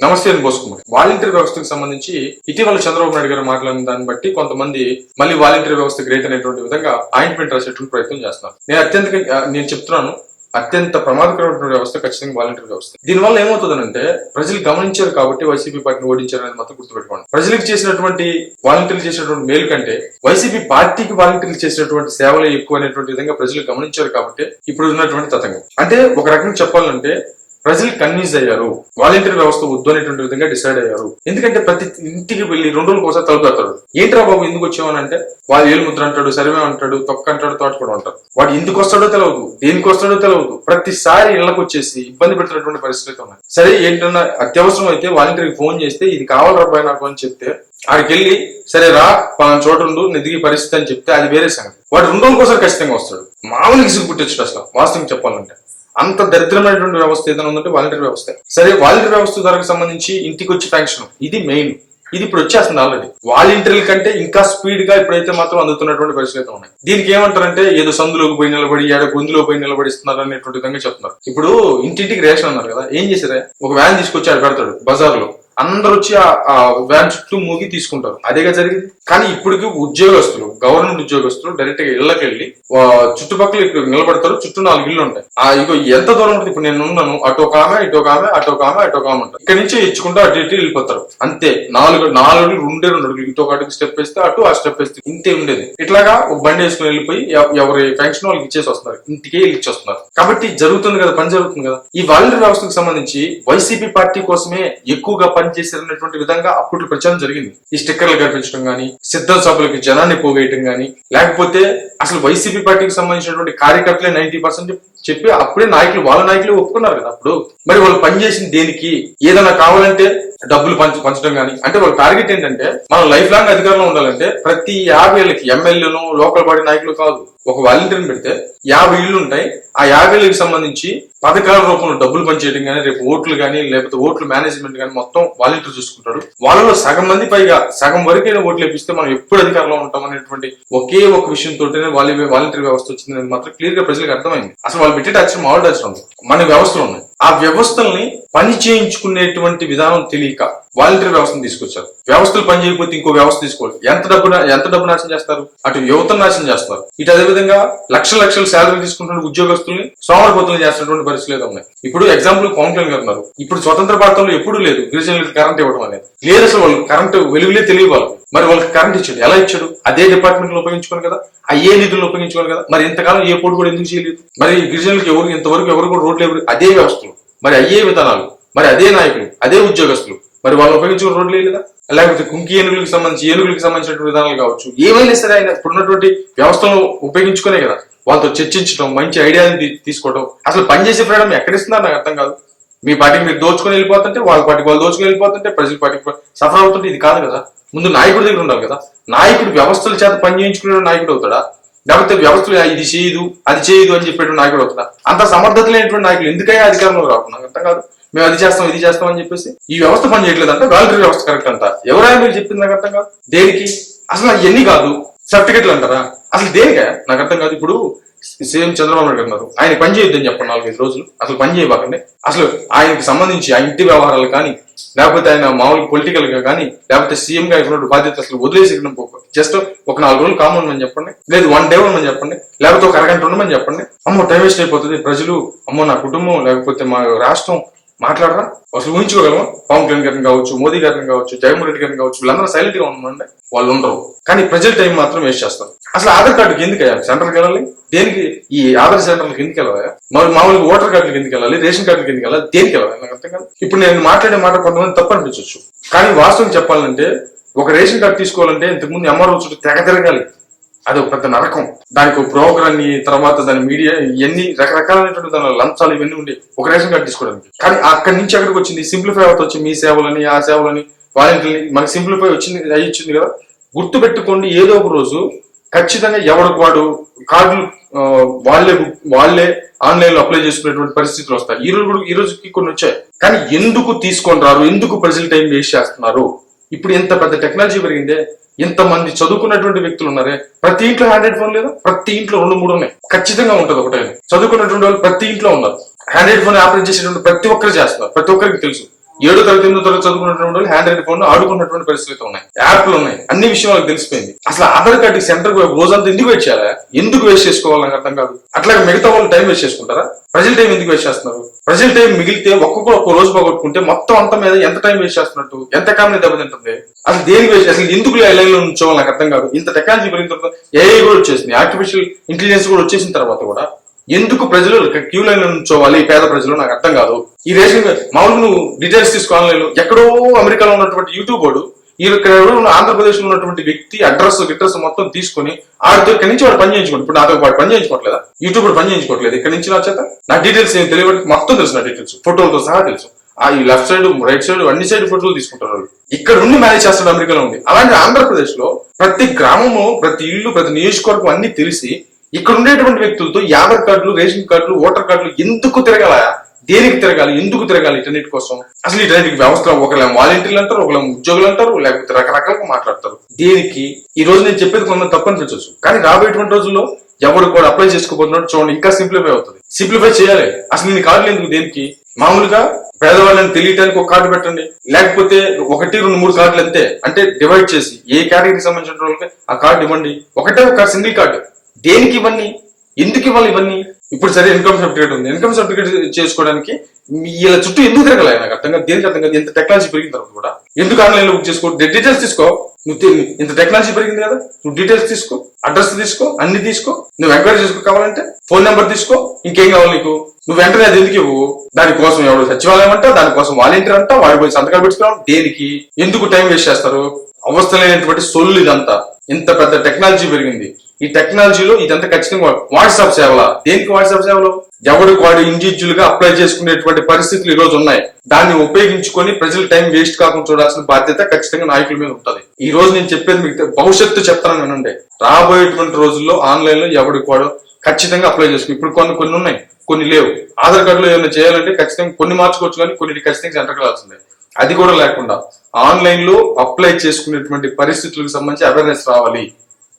నమస్తే అని పోసుకుమార్ వాలంటీర్ వ్యవస్థకు సంబంధించి ఇటీవల చంద్రబాబు నాయుడు గారు మాట్లాడిన దాన్ని బట్టి కొంతమంది మళ్ళీ వాలంటీర్ వ్యవస్థ గ్రేట్ అనేటువంటి విధంగా ఆయింట్మెంట్ రాసేటువంటి ప్రయత్నం చేస్తున్నారు. నేను అత్యంత నేను చెప్తున్నాను అత్యంత ప్రమాదకరమైన వ్యవస్థ ఖచ్చితంగా వాలంటీర్ వ్యవస్థ. దీనివల్ల ఏమవుతుందంటే ప్రజలు గమనించారు కాబట్టి వైసీపీ పార్టీని ఓడించారు అనేది మాత్రం గుర్తుపెట్టుకోండి. ప్రజలకు చేసినటువంటి వాలంటీర్లు చేసినటువంటి మేలు కంటే వైసీపీ పార్టీకి వాలంటీర్లు చేసినటువంటి సేవలే ఎక్కువ అనేటువంటి విధంగా ప్రజలు గమనించారు కాబట్టి ఇప్పుడు ఉన్నటువంటి తతంగం. అంటే ఒక రకంగా చెప్పాలంటే ప్రజలు కన్విన్స్ అయ్యారు. వాలంటీర్ వ్యవస్థ వద్దు అనేటువంటి విధంగా డిసైడ్ అయ్యారు. ఎందుకంటే ప్రతి ఇంటికి వెళ్ళి రెండు రోజులు ఒకసారి తలుపుతాడు ఏంట్రా బాబు ఎందుకు వచ్చామని అంటే వాడు ఏలు ముద్ర అంటాడు సర్వే అంటాడు తొక్క అంటాడు తోట కూడా అంటారు వాడు ఎందుకు వస్తాడో తెలియదు దేనికి వస్తాడో తెలియదు ప్రతిసారి ఇళ్ళకు వచ్చేసి ఇబ్బంది పెడుతున్నటువంటి పరిస్థితి ఉన్నాయి. సరే ఏంటన్నా అత్యవసరం అయితే వాలంటీర్కి ఫోన్ చేస్తే ఇది కావాలి రబ్బాయి నాకు అని చెప్తే ఆడికి వెళ్ళి సరే రా పలానా చోట ఉండు నిధికి పరిస్థితి అని చెప్తే అది వేరే సంగతి. వాడు రెండు రోజుల కోసం ఖచ్చితంగా వస్తాడు. మామూలుగా ఇసుగు పుట్టొచ్చు అసలు వాస్తవం చెప్పాలంటే. అంత దరిద్రమైనటువంటి వ్యవస్థ ఏదైనా ఉందంటే వాలంటీర్ వ్యవస్థ. సరే వాలంటీర్ వ్యవస్థ ద్వారా సంబంధించి ఇంటికి వచ్చి పెన్షన్ ఇది మెయిన్ ఇది ఇప్పుడు వచ్చేస్తుంది ఆల్రెడీ వాలంటీర్ల కంటే ఇంకా స్పీడ్గా ఇప్పుడైతే మాత్రం అందుతున్నటువంటి పరిస్థితులు ఉన్నాయి. దీనికి ఏమంటారంటే ఏదో సందులోకి పోయి నిలబడి ఏడ గొంతులో పోయి నిలబడిస్తున్నారు అనేటువంటి విధంగా చెప్తున్నారు. ఇప్పుడు ఇంటింటికి రేషన్ అన్నారు కదా ఏం చేశారా? ఒక వ్యాన్ తీసుకొచ్చి ఆడ పెడతాడు బజార్లో అందరు వచ్చి ఆ- వ్యాన్ చుట్టూ మూగి తీసుకుంటారు. అదేగా జరిగింది. కానీ ఇప్పటికి ఉద్యోగస్తులు గవర్నమెంట్ ఉద్యోగస్తులు డైరెక్ట్గా ఇళ్ళకి వెళ్ళి చుట్టుపక్కల నిలబడతారు. చుట్టూ నాలుగు ఇళ్ళు ఉంటాయి. ఆ ఇగో ఎంత దూరం ఉంటుంది? ఇప్పుడు నేను ఉన్నాను. అటు ఒక ఆమె ఇటు ఒక ఆమె అటు ఒక ఆమె అటు ఒక ఆమె ఉంటారు ఇక్కడ నుంచి ఇచ్చుకుంటూ అటు ఇటు వెళ్ళిపోతారు. అంతే. నాలుగు నాలుగు అడుగులు రెండే రెండు అడుగులు. ఇటు అడుగు స్టెప్ వేస్తే అటు ఆ స్టెప్ వేస్తే ఇంతే ఉండేది. ఇట్లాగా బండి వేసుకుని వెళ్ళిపోయి ఎవరి ఫంక్షన్ వాళ్ళకి ఇచ్చేసి వస్తున్నారు. ఇంటికే వెళ్ళి ఇచ్చి వస్తున్నారు కాబట్టి జరుగుతుంది కదా పని జరుగుతుంది కదా. ఈ వాలంటీర్ వ్యవస్థకు సంబంధించి వైసీపీ పార్టీ కోసమే ఎక్కువగా పనిచేశారనేటువంటి విధంగా అప్పట్లో ప్రచారం జరిగింది. ఈ స్టిక్కర్లు కనిపించడం గానీ సిద్ధం సభలకి జనాన్ని పోగేయటం గానీ లేకపోతే అసలు వైసీపీ పార్టీకి సంబంధించినటువంటి కార్యకర్తలే నైన్టీ పర్సెంట్ చెప్పి అప్పుడే నాయకులు వాళ్ళ నాయకులు ఒప్పుకున్నారు కదా అప్పుడు. మరి వాళ్ళు పనిచేసిన దేనికి? ఏదైనా కావాలంటే డబ్బులు పంచ పంచడం కానీ అంటే వాళ్ళ టార్గెట్ ఏంటంటే మనం లైఫ్ లాంగ్ అధికారంలో ఉండాలంటే ప్రతి యాభై ఏళ్ళకి ఎమ్మెల్యేలు లోకల్ బాడీ నాయకులు కాదు. ఒక వాలంటీర్ని పెడితే యాభై ఇళ్ళు ఉంటాయి. ఆ యాభై ఏళ్ళకి సంబంధించి పథకాల రూపంలో డబ్బులు పనిచేయడం కానీ రేపు ఓట్లు కానీ లేకపోతే ఓట్లు మేనేజ్మెంట్ కానీ మొత్తం వాలంటీర్ చూసుకుంటాడు. వాళ్ళలో సగం మంది పైగా సగం వరకైనా ఓట్లు వేపిస్తే మనం ఎప్పుడు అధికారంలో ఉంటాం అనేటువంటి ఒకే ఒక విషయంతోనే వాళ్ళ వాలంటీర్ వ్యవస్థ వచ్చింది మాత్రం క్లియర్గా ప్రజలకు అర్థమైంది. అసలు వాళ్ళు పెట్టే అక్షరం మామూలు మన వ్యవస్థలు ఉన్నాయి. ఆ వ్యవస్థల్ని పని చేయించుకునేటువంటి విధానం తెలియక వాలంటరీ వ్యవస్థను తీసుకొచ్చారు. వ్యవస్థలు పని చేయకపోతే ఇంకో వ్యవస్థ తీసుకోవాలి. ఎంత డబ్బు ఎంత డబ్బు నాశనం చేస్తారు? అటు యువతను నాశనం చేస్తారు. ఇటు అదే విధంగా లక్షల లక్షల శాలరీ తీసుకుంటున్న ఉద్యోగస్తుల్ని సోమరపోతులు చేస్తున్నటువంటి పరిస్థితులు ఏదో ఉన్నాయి. ఇప్పుడు ఎగ్జాంపుల్ పవన్ కళ్యాణ్ గారు ఉన్నారు. ఇప్పుడు స్వతంత్ర భారతంలో ఎప్పుడు లేదు గిరిజనులకు కరెంట్ ఇవ్వడం అనేది. లేదు అసలు వాళ్ళు కరెంట్ వెలుగులే తెలియవాలి మరి వాళ్ళకి కరెంట్ ఇచ్చాడు. ఎలా ఇచ్చాడు? అదే డిపార్ట్మెంట్లో ఉపయోగించుకోను కదా? అయ్యే నిధులను ఉపయోగించుకోవాలి కదా? మరి ఇంతకాలం ఏ పోటీ కూడా ఎందుకు చేయలేదు? మరి గిరిజనులకు ఎవరు ఇంతవరకు ఎవరు కూడా రోడ్లు ఎవరు అదే వ్యవస్థలు. మరి అయ్యే విధానాలు మరి అదే నాయకులు అదే ఉద్యోగస్తులు మరి వాళ్ళు ఉపయోగించుకున్న రోడ్లే లేదా లేకపోతే కుంకి ఏనుగులకు సంబంధించి ఏనుగులకు సంబంధించిన విధానాలు కావచ్చు ఏమైనా సరే ఆయన ఇప్పుడున్నటువంటి వ్యవస్థను ఉపయోగించుకునే కదా. వాళ్ళతో చర్చించడం మంచి ఐడియాని తీసుకోవడం అసలు పనిచేసే ఫ్రీడమ్ ఎక్కడిస్తున్నారు నాకు అర్థం కాదు. మీ పార్టీకి మీరు దోచుకొని వెళ్ళిపోతుంటే వాళ్ళ పార్టీకి వాళ్ళు దోచుకొని వెళ్ళిపోతుంటే ప్రజల పార్టీకి సఫర్ అవుతుంటే ఇది కాదు కదా. ముందు నాయకుడి దగ్గర ఉండాలి కదా. నాయకుడు వ్యవస్థల చేత పని చేయించుకునే నాయకుడు అవుతాడా? లేకపోతే వ్యవస్థలు ఇది చేయదు అది చేయదు అని చెప్పేటువంటి నాయకుడు అవుతాడా అంత సమర్థత లేనటువంటి నాయకులు ఎందుకైనా అధికారంలో రాకుండా? అర్థం కాదు. మేము అది చేస్తాం ఇది చేస్తాం అని చెప్పేసి ఈ వ్యవస్థ పని చేయట్లేదు అంటే వాలంటరీ వ్యవస్థ కరెక్ట్ అంట. ఎవరైనా మీరు చెప్పింది నాకు అర్థం కాదు. దేనికి? అసలు ఎన్ని కాదు? సర్టిఫికెట్లు అంటారా? అసలు దేనిగా నాకు అర్థం కాదు. ఇప్పుడు సీఎం చంద్రబాబు నాయుడు గారు ఆయన పని చేయొద్దని చెప్పండి నాలుగైదు రోజులు. అసలు పని చేయబాకండి. అసలు ఆయనకి సంబంధించి ఆ ఇంటి వ్యవహారాలు కానీ లేకపోతే ఆయన మామూలు పొలిటికల్గా కానీ లేకపోతే సీఎం గా ఉన్నటువంటి బాధ్యత అసలు వదిలేసి జస్ట్ ఒక నాలుగు రోజులు కామన్ ఉండమని చెప్పండి. లేదు వన్ డే ఉండమని చెప్పండి. లేకపోతే ఒక అరగంట ఉండమని చెప్పండి. అమ్మో టైం వేస్ట్ అయిపోతుంది. ప్రజలు అమ్మో నా కుటుంబం లేకపోతే మా రాష్ట్రం మాట్లాడరా? అసలు ఊహించుకోగలము? పవన్ కళ్యాణ్ గారిని కావచ్చు మోదీ గారిని కావచ్చు జగన్మోహన్ రెడ్డి గారిని కావచ్చు వీళ్ళందరూ సైలెంట్గా ఉండమండి వాళ్ళు ఉండరు. కానీ ప్రజల టైం మాత్రం వేస్ట్ చేస్తారు. అసలు ఆధార్ కార్డుకి ఎందుకు సెంటర్కి వెళ్ళాలి? దేనికి? ఈ ఆధార్ సెంటర్లకు ఎందుకు వెళ్ళాలి? మరి మామూలుగా ఓటర్ కార్డులకు ఎందుకు వెళ్ళాలి? రేషన్ కార్డులకు ఎందుకు వెళ్ళాలి? దేనికి వెళ్ళాలి? నాకు అర్థం కాదు. ఇప్పుడు నేను మాట్లాడే మాట కొంతమంది తప్పు అనిపించవచ్చు. కానీ వాస్తవం చెప్పాలంటే ఒక రేషన్ కార్డు తీసుకోవాలంటే ఇంతకుముందు ఎంఆర్ఓ చుట్టూ తెగ తిరగాలి. అది ఒక పెద్ద నరకం. దానికి ఒక ప్రోగ్రామ్ తర్వాత దాని మీడియా ఎన్ని రకరకాలైనటువంటి దాని లంచాలు ఇవన్నీ ఉండే ఒక రేషన్ కార్డు తీసుకోవడానికి. కానీ అక్కడి నుంచి అక్కడికి వచ్చింది సింప్లిఫై అవుతూ వచ్చి మీ సేవలని ఆ సేవలని వాలంటీర్ని మనకి సింప్లిఫై వచ్చింది అయ్యి ఇచ్చింది కదా. గుర్తు పెట్టుకోండి ఏదో ఒక రోజు ఖచ్చితంగా ఎవరికి వాడు కార్డులు వాళ్ళే వాళ్ళే ఆన్లైన్లో అప్లై చేసుకునేటువంటి పరిస్థితులు వస్తాయి. ఈ రోజు కూడా ఈ రోజుకి కొన్ని వచ్చాయి. కానీ ఎందుకు తీసుకొని రారు? ఎందుకు ప్రజలు టైం వేస్ట్ చేస్తున్నారు? ఇప్పుడు ఎంత పెద్ద టెక్నాలజీ పెరిగిందే ఎంత మంది చదువుకున్నటువంటి వ్యక్తులు ఉన్నారే ప్రతి ఇంట్లో హ్యాండ్రైడ్ ఫోన్ లేదా? ప్రతి ఇంట్లో రెండు మూడు ఉన్నాయి. ఖచ్చితంగా ఉంటది ఒకటే. చదువుకున్నటువంటి వాళ్ళు ప్రతి ఇంట్లో ఉన్నారు. హ్యాండ్రైడ్ ఫోన్ ఆపరేట్ చేసేటువంటి ప్రతి ఒక్కరు చేస్తున్నారు. ప్రతి ఒక్కరికి తెలుసు. ఏడో తరగతి ఎనిమిదో తరగతి చదువుకున్నటువంటి వాళ్ళు హ్యాండ్ రైట్ ఫోన్ ఆడుకున్నటువంటి పరిస్థితులు ఉన్నాయి. యాప్లు ఉన్నాయి. అన్ని విషయం వాళ్ళకి తెలిసిపోయింది. అసలు ఆధార్ కార్డు సెంటర్ రోజంతా ఎందుకు వేస్ట్ చేయాలా? ఎందుకు వేస్ట్ చేసుకోవాలని అర్థం కాదు. అట్లాగే మిగతా వాళ్ళు టైం వేస్ట్ చేసుకుంటారా? ప్రజల టైం ఎందుకు వేస్ట్ చేస్తున్నారు? ప్రజల టైం మిగిలితే ఒక్కొక్కరు ఒక్క రోజు పోగొట్టుకుంటే మొత్తం అంత మీద ఎంత టైం వేస్ట్ చేస్తున్నట్టు? ఎంత ఎకానమీ దెబ్బతింటుంది? అసలు దేనికి వేస్ట్ అసలు ఎందుకు లైన్లో ఉంచోవాలి నాకు అర్థం కాదు. ఇంత టెక్నాలజీ పెరిగిన తర్వాత ఏఐ కూడా వచ్చేసింది. ఆర్టిఫిషియల్ ఇంటెలిజెన్స్ కూడా వచ్చేసిన తర్వాత కూడా ఎందుకు ప్రజలు క్యూ లైన్లో పేద ప్రజలు నాకు అర్థం కాదు. ఈ రేషన్ కార్డ్- మామూలుగా నువ్వు డీటెయిల్స్ తీసుకో ఎక్కడో అమెరికాలో ఉన్నటువంటి యూట్యూబ్ వాడు ఈ ఆంధ్రప్రదేశ్లో ఉన్నటువంటి వ్యక్తి అడ్రస్ గిడ్రస్ మొత్తం తీసుకొని ఆడితో ఇక్కడి నుంచి వాడు పని చేయించుకోండి. ఇప్పుడు నాతో వాడు పని చేయించుకోవట్లేదా? యూట్యూబ్ వాడు పని చేయించుకోవట్లేదు. ఇక్కడ నుంచి నా చేత? నా డీటెయిల్స్ ఏం తెలియదు. మొత్తం తెలుసు నా డీటెయిల్స్ ఫోటోలతో సహా తెలుసు. ఆ ఈ లెఫ్ట్ సైడ్ రైట్ సైడ్ అన్ని సైడ్ ఫోటోలు తీసుకుంటారు వాళ్ళు. ఇక్కడ ఉండి మేనేజ్ చేస్తాడు అమెరికాలో ఉండి. అలాంటి ఆంధ్రప్రదేశ్లో ప్రతి గ్రామము ప్రతి ఇల్లు ప్రతి నియోజకవర్గం అన్ని తెలిసి ఇక్కడ ఉండేటువంటి వ్యక్తులతో యాభై కార్డులు రేషన్ కార్డులు ఓటర్ కార్డులు ఎందుకు తిరగాల? దేనికి తిరగాలి? ఎందుకు తిరగాలి ఇంటర్నెట్ కోసం? అసలు ఇంటర్నెట్ వ్యవస్థ ఒకళ్ళేమో వాలంటీర్లు అంటారు ఒకళ్ళేమో ఉద్యోగులు అంటారు లేకపోతే రకరకాలుగా మాట్లాడతారు. దేనికి? ఈ రోజు నేను చెప్పేది కొంత తప్పని అనిపించవచ్చు. కానీ రాబోయేటువంటి రోజుల్లో ఎవరు కూడా అప్లై చేసుకోబోతున్నాడు చూడండి ఇంకా సింప్లిఫై అవుతుంది. సింప్లిఫై చేయాలి. అసలు నేను కార్డులు ఎందుకు దేనికి? మామూలుగా పేదవాళ్ళని తెలియటానికి ఒక కార్డు పెట్టండి. లేకపోతే ఒకటి రెండు మూడు కార్డులు అంతే. అంటే డివైడ్ చేసి ఏ కేటగిరీకి సంబంధించిన వాళ్ళకి ఆ కార్డు ఇవ్వండి. ఒకటే ఒక సింగిల్ కార్డు దేనికి ఇవన్నీ ఎందుకు ఇవ్వాలి ఇవన్నీ? ఇప్పుడు సరే ఇన్కమ్ సర్టిఫికేట్ ఉంది. ఇన్కమ్ సర్టిఫికేట్ చేసుకోవడానికి ఇలా చుట్టూ ఎందుకు తిరగలే? నాకు అర్థం కాదు. దేనికి అర్థం కాదు? ఇంత టెక్నాలజీ పెరిగిన తర్వాత కూడా. ఎందుకు ఆన్లైన్లో బుక్ చేసుకో డీటెయిల్స్ తీసుకో. నువ్వు ఇంత టెక్నాలజీ పెరిగింది కదా. నువ్వు డీటెయిల్స్ తీసుకో అడ్రస్ తీసుకో అన్ని తీసుకో. నువ్వు ఎంక్వైరీ చేసుకో కావాలంటే ఫోన్ నెంబర్ తీసుకో. ఇంకేం కావాలి నీకు? నువ్వు వెంటనే అది ఎందుకు ఇవ్వు? దానికోసం ఎవడు సచివాలయం అంట దానికోసం వాలంటీర్ అంట వాడి పోయి సంతకాలు పెట్టుకున్నావు దేనికి? ఎందుకు టైం వేస్ట్ చేస్తారు? అవస్థ లేనటువంటి సొల్లు ఇదంతా. ఇంత పెద్ద టెక్నాలజీ పెరిగింది. ఈ టెక్నాలజీలో ఇదంతా ఖచ్చితంగా వాట్సాప్ సేవల? దేనికి వాట్సాప్ సేవలు? ఎవరికి వాడు ఇండివిజువల్గా అప్లై చేసుకునేటువంటి పరిస్థితులు ఈ రోజు ఉన్నాయి. దాన్ని ఉపయోగించుకొని ప్రజల టైం వేస్ట్ కాకుండా చూడాల్సిన బాధ్యత ఖచ్చితంగా నాయకుల మీద ఉంటుంది. ఈ రోజు నేను చెప్పేది మీకు భవిష్యత్తు చెప్తాను వినండి. రాబోయేటువంటి రోజుల్లో ఆన్లైన్లో ఎవరికి వాడు ఖచ్చితంగా అప్లై చేసుకుని ఇప్పుడు కొన్ని కొన్ని ఉన్నాయి కొన్ని లేవు. ఆధార్ కార్డులో ఏమైనా చేయాలంటే ఖచ్చితంగా కొన్ని మార్చుకోవచ్చు కానీ కొన్ని ఖచ్చితంగా సెంటర్కి వెళ్ళాల్సిందే. అది కూడా లేకుండా ఆన్లైన్లో అప్లై చేసుకునేటువంటి పరిస్థితులకు సంబంధించి అవేర్నెస్ రావాలి.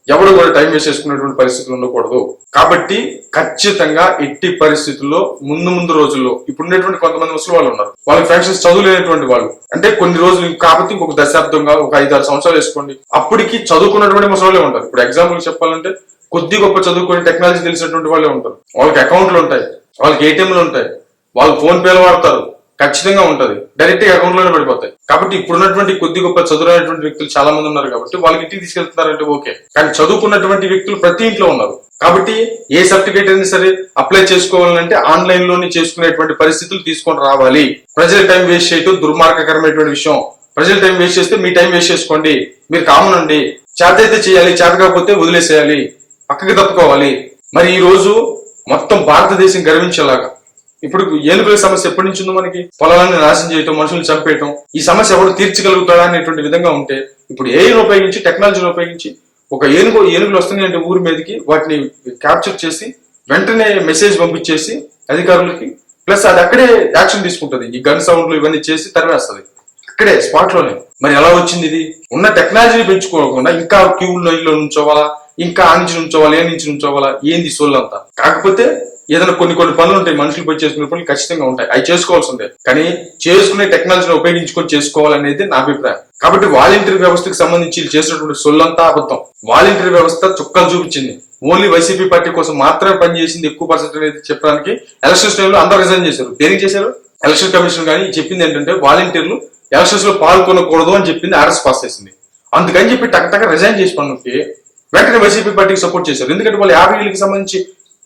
ఎవరు కూడా టైం వేస్ట్ చేసుకునేటువంటి పరిస్థితులు ఉండకూడదు. కాబట్టి ఖచ్చితంగా ఎట్టి పరిస్థితుల్లో ముందు ముందు రోజుల్లో ఇప్పుడు ఉండేటువంటి కొంతమంది ముసలి వాళ్ళు ఉన్నారు. వాళ్ళకి ఫ్యాక్షన్స్ చదువులేనటువంటి వాళ్ళు. అంటే కొన్ని రోజులు కాబట్టి ఇంకొక దశాబ్దంగా ఒక ఐదు ఆరు సంవత్సరాలు వేసుకోండి. అప్పటికి చదువుకున్నటువంటి ముసలి ఉంటారు. ఇప్పుడు ఎగ్జాంపుల్ చెప్పాలంటే కొద్ది గొప్ప చదువుకొని టెక్నాలజీ తెలిసినటువంటి వాళ్ళే ఉంటారు. వాళ్ళకి అకౌంట్లు ఉంటాయి. వాళ్ళకి ఏటీఎంలు ఉంటాయి. వాళ్ళు ఫోన్ పేలు వాడతారు. ఖచ్చితంగా ఉంటుంది. డైరెక్ట్గా అకౌంట్లోనే పడిపోతాయి. కాబట్టి ఇప్పుడున్నటువంటి కొద్ది గొప్ప చదువునటువంటి వ్యక్తులు చాలా మంది ఉన్నారు కాబట్టి వాళ్ళకి ఇంటికి తీసుకెళ్తున్నారంటే ఓకే. కానీ చదువుకున్నటువంటి వ్యక్తులు ప్రతి ఇంట్లో ఉన్నారు. కాబట్టి ఏ సర్టిఫికేట్ అయినా సరే అప్లై చేసుకోవాలంటే ఆన్లైన్లోనే చేసుకునేటువంటి పరిస్థితులు తీసుకొని రావాలి. ప్రజల టైం వేస్ట్ చేయటం దుర్మార్గకరమైనటువంటి విషయం. ప్రజల టైం వేస్ట్ చేస్తే మీ టైం వేస్ట్ చేసుకోండి. మీరు కామన్ అండి చేత అయితే చేయాలి చేత కాకపోతే వదిలేసేయాలి. పక్కకి తప్పుకోవాలి. మరి ఈ రోజు మొత్తం భారతదేశం గర్వించేలాగా ఇప్పుడు ఏనుగుల సమస్య ఎప్పటి నుంచి ఉందో మనకి? పొలాలను నాశనం చేయటం మనుషుల్ని చంపేయటం. ఈ సమస్య ఎవరు తీర్చగలుగుతాడా అనేటువంటి విధంగా ఉంటే ఇప్పుడు ఏఐని ఉపయోగించి టెక్నాలజీని ఉపయోగించి ఒక ఏనుగు ఏనుగులు వస్తున్నాయంటే ఊరి మీదకి వాటిని క్యాప్చర్ చేసి వెంటనే మెసేజ్ పంపించేసి అధికారులకి ప్లస్ అది అక్కడే యాక్షన్ తీసుకుంటుంది. ఈ గన్ సౌండ్లు ఇవన్నీ చేసి తరివేస్తుంది అక్కడే స్పాట్లోనే. మరి ఎలా వచ్చింది ఇది? ఉన్న టెక్నాలజీని పెంచుకోకుండా ఇంకా క్యూ ఇల్లు నుంచోవాలా ఇంకా ఆ నుంచి నుంచోవాలా? ఏ నుంచి నుంచోవాలా? ఏంది సోళ్ళంతా? కాకపోతే ఏదైనా కొన్ని కొన్ని పనులు ఉంటాయి మనుషులు పోయి చేసుకునే పనులు ఖచ్చితంగా ఉంటాయి. అవి చేసుకోవాల్సిందే కానీ చేసుకునే టెక్నాలజీని ఉపయోగించుకొని చేసుకోవాలనేది నా అభిప్రాయం. కాబట్టి వాలంటీర్ వ్యవస్థకు సంబంధించి చేసినటువంటి సొల్లంతా అబద్ధం. వాలంటీర్ వ్యవస్థ చుక్కలు చూపించింది. ఓన్లీ వైసీపీ పార్టీ కోసం మాత్రమే పనిచేసింది ఎక్కువ పర్సెంట్ అనేది చెప్పడానికి ఎలక్షన్స్ టైంలో అందరూ రిజైన్ చేశారు. దేనికి చేశారు? ఎలక్షన్ కమిషన్ కానీ చెప్పింది ఏంటంటే వాలంటీర్లు ఎలక్షన్స్లో పాల్గొనకూడదు అని చెప్పింది ఆర్ఎస్ పాస్ చేసింది. అందుకని చెప్పి టక్ టక్ రిజైన్ చేసి పనులకి వెంటనే వైసీపీ పార్టీకి సపోర్ట్ చేశారు. ఎందుకంటే వాళ్ళు యాభై ఏళ్ళకి సంబంధించి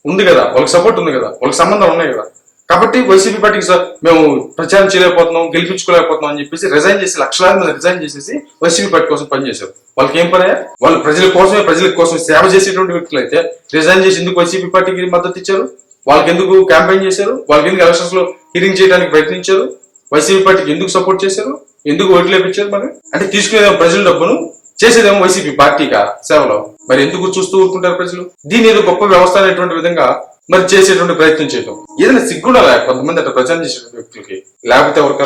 ఉంది కదా. వాళ్ళకి సపోర్ట్ ఉంది కదా. వాళ్ళకి సంబంధం ఉన్నాయి కదా. కాబట్టి వైసీపీ పార్టీకి సార్ మేము ప్రచారం చేయలేకపోతున్నాం గెలిపించుకోలేకపోతున్నాం అని చెప్పేసి రిజైన్ చేసి లక్షలాది మంది రిజైన్ చేసేసి వైసీపీ పార్టీ కోసం పనిచేశారు. వాళ్ళకి ఏం పనే? వాళ్ళు ప్రజల కోసమే ప్రజల కోసం సేవ చేసేటువంటి వ్యక్తులు అయితే రిజైన్ చేసి ఎందుకు వైసీపీ పార్టీకి మద్దతు ఇచ్చారు? వాళ్ళకి ఎందుకు క్యాంపెయిన్ చేశారు? వాళ్ళకి ఎందుకు ఎలక్షన్స్లో హీరింగ్ చేయడానికి ప్రయత్నించారు? వైసీపీ పార్టీకి ఎందుకు సపోర్ట్ చేశారు? ఎందుకు ఓట్లు వేపించారు మరి? అంటే తీసుకునే ప్రజల డబ్బును చేసేదేమో వైసీపీ పార్టీగా సేవలో. మరి ఎందుకు చూస్తూ ఊరుకుంటారు ప్రజలు? దీని ఏదో గొప్ప వ్యవస్థ అనేటువంటి విధంగా మరి చేసేటువంటి ప్రయత్నం చేయడం ఏదైనా సిగ్గుండాలి కొంతమంది అట్లా ప్రచారం చేసేటువంటి వ్యక్తులకి? లేకపోతే ఎవరి